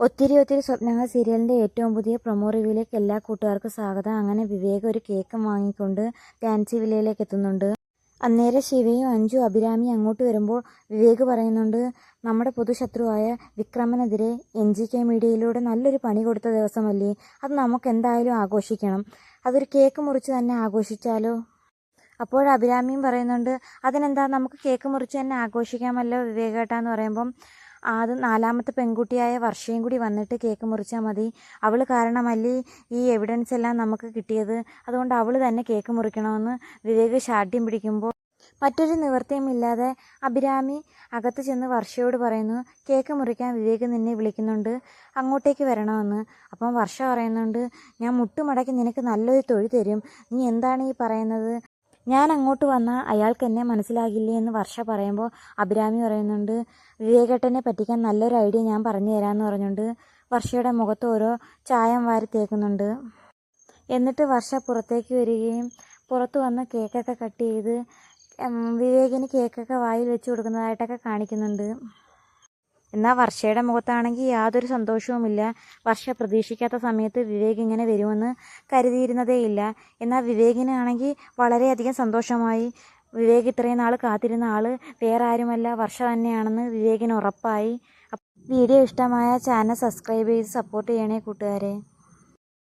ഒത്തിരി ഒത്തിരി സ്വപ്നങ്ങൾ സീരിയലിന്റെ ഏറ്റവും പുതിയ പ്രൊമോ റിവ്യൂയിലേക്ക് എല്ലാ കൂട്ടുകാർക്കും സ്വാഗതം. അങ്ങനെ വിവേക് ഒരു കേക്ക് വാങ്ങിക്കൊണ്ട് ഫാൻസി വില്ലയിലേക്ക് എത്തുന്നുണ്ട്. അന്നേരം ശിവയും അഞ്ജു അഭിരാമി അങ്ങോട്ട് വരുമ്പോൾ വിവേക് പറയുന്നുണ്ട് നമ്മുടെ പൊതുശത്രുവായ വിക്രമനെതിരെ എൻ ജി കെ മീഡിയയിലൂടെ നല്ലൊരു പണി കൊടുത്ത ദിവസമല്ലേ. അത് നമുക്ക് എന്തായാലും ആഘോഷിക്കണം. അതൊരു കേക്ക് മുറിച്ച് തന്നെ ആഘോഷിച്ചാലോ? അപ്പോൾ അഭിരാമിയും പറയുന്നുണ്ട് അതിനെന്താ നമുക്ക് കേക്ക് മുറിച്ച് തന്നെ ആഘോഷിക്കാമല്ലോ വിവേകേട്ടാന്ന് പറയുമ്പം അത് നാലാമത്തെ പെൺകുട്ടിയായ വർഷയും കൂടി വന്നിട്ട് കേക്ക് മുറിച്ചാൽ മതി. അവൾ കാരണമല്ലേ ഈ എവിഡൻസ് എല്ലാം നമുക്ക് കിട്ടിയത്. അതുകൊണ്ട് അവൾ തന്നെ കേക്ക് മുറിക്കണമെന്ന് വിവേക് ശാഠ്യം പിടിക്കുമ്പോൾ മറ്റൊരു നിവൃത്തിയും ഇല്ലാതെ അഭിരാമി അകത്ത് ചെന്ന് വർഷയോട് പറയുന്നു കേക്ക് മുറിക്കാൻ വിവേക് നിന്നെ വിളിക്കുന്നുണ്ട്. അങ്ങോട്ടേക്ക് വരണമെന്ന്. അപ്പം വർഷ പറയുന്നുണ്ട് ഞാൻ മുട്ടുമടക്കി നിനക്ക് നല്ലൊരു തൊഴിൽ തരും. നീ എന്താണ് ഈ പറയുന്നത്? ഞാൻ അങ്ങോട്ട് വന്നാൽ അയാൾക്ക് എന്നെ മനസ്സിലാകില്ലേ എന്ന് വർഷ പറയുമ്പോൾ അഭിരാമി പറയുന്നുണ്ട് വിവേകേട്ടനെ പറ്റിക്കാൻ നല്ലൊരു ഐഡിയ ഞാൻ പറഞ്ഞു തരാമെന്ന് പറഞ്ഞുകൊണ്ട് വർഷയുടെ മുഖത്ത് ഓരോ ചായം വാരി തേക്കുന്നുണ്ട്. എന്നിട്ട് വർഷ പുറത്തേക്ക് വരികയും പുറത്ത് വന്ന് കേക്കൊക്കെ കട്ട് ചെയ്ത് വിവേകിന് കേക്കൊക്കെ വായിൽ വെച്ച് കൊടുക്കുന്നതായിട്ടൊക്കെ കാണിക്കുന്നുണ്ട്. എന്നാൽ വർഷയുടെ മുഖത്താണെങ്കിൽ യാതൊരു സന്തോഷവുമില്ല. വർഷ പ്രതീക്ഷിക്കാത്ത സമയത്ത് വിവേക് ഇങ്ങനെ വരുമെന്ന് കരുതിയിരുന്നതേയില്ല. എന്നാൽ വിവേകിനാണെങ്കിൽ വളരെയധികം സന്തോഷമായി. വിവേക് ഇത്രയും നാൾ കാത്തിരുന്ന ആൾ വേറെ ആരുമല്ല വർഷ തന്നെയാണെന്ന് വിവേകിന് ഉറപ്പായി. വീഡിയോ ഇഷ്ടമായ ചാനൽ സബ്സ്ക്രൈബ് ചെയ്ത് സപ്പോർട്ട് ചെയ്യണേ കൂട്ടുകാരെ.